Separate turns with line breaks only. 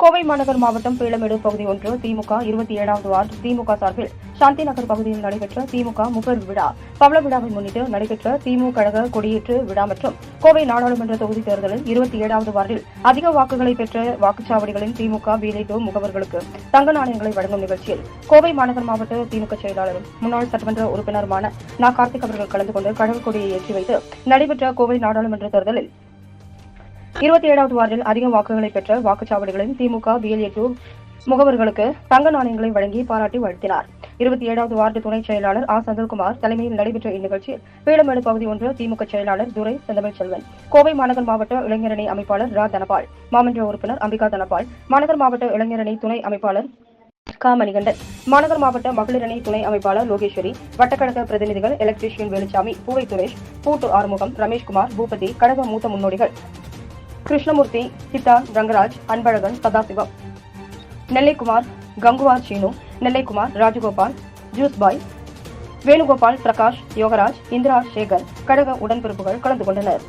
கோவை மாநகர் மாவட்டம் பீளமேடு பகுதி ஒன்று திமுக இருபத்தி ஏழாவது வார்டு திமுக சார்பில் சாந்தி நகர் பகுதியில் நடைபெற்ற திமுக முகர் விழா பவள விழாவை முன்னிட்டு நடைபெற்ற திமுக கழக கொடியேற்று விழா மற்றும் கோவை நாடாளுமன்ற தொகுதி தேர்தலில் இருபத்தி ஏழாவது வார்டில் அதிக வாக்குகளை பெற்ற வாக்குச்சாவடிகளின் திமுக பிஜேபி முகவர்களுக்கு தங்க நாணயங்களை வழங்கும் நிகழ்ச்சியில் கோவை மாநகர் மாவட்ட திமுக செயலாளரும் முன்னாள் சட்டமன்ற உறுப்பினருமான நா. கார்த்திக் அவர்கள் கலந்து கொண்டு கழக கொடியை ஏற்றி வைத்து நடைபெற்ற கோவை நாடாளுமன்ற தேர்தலில் இருபத்தி ஏழாவது வார்டில் அதிக வாக்குகளை பெற்ற வாக்குச்சாவடிகளில் திமுக பிஎல்ஏ முகவர்களுக்கு தங்க நாணயங்களை வழங்கி பாராட்டி வாழ்த்தினார். இருபத்தி ஏழாவது வார்டு துணை செயலாளர் ஆ செந்தில்குமார் தலைமையில் நடைபெற்ற இந்நிகழ்ச்சியில் பீளமேடு பகுதி ஒன்று திமுக செயலாளர் துரை செந்தமிழ் செல்வன் கோவை மாநகர் மாவட்ட இளைஞரணி அமைப்பாளர் ரா. தனபால் மாமன்ற உறுப்பினர் அம்பிகா தனபால் மாநகர் மாவட்ட இளைஞரணி துணை அமைப்பாளர் கா மணிகண்டன் மாநகர் மாவட்ட மகளிரணி துணை அமைப்பாளர் லோகேஸ்வரி வட்டக்கழக பிரதிநிதிகள் எலக்ட்ரீஷியன் வேலுச்சாமி பூவை சுரேஷ் பூட்டு ஆறுமுகம் ரமேஷ்குமார் பூபதி கழக மூத்த முன்னோடிகள் கிருஷ்ணமூர்த்தி சிதா ரங்கராஜ் அன்பழகன் சதாசிவம். நெல்லைக்குமார் கங்குவார் சீனு. நெல்லைக்குமார் ராஜகோபால் ஜூஸ்பாய். வேணுகோபால் பிரகாஷ் யோகராஜ் இந்திரா சேகர். கழக உடன்பிறப்புகள் கலந்து கொண்டனர்.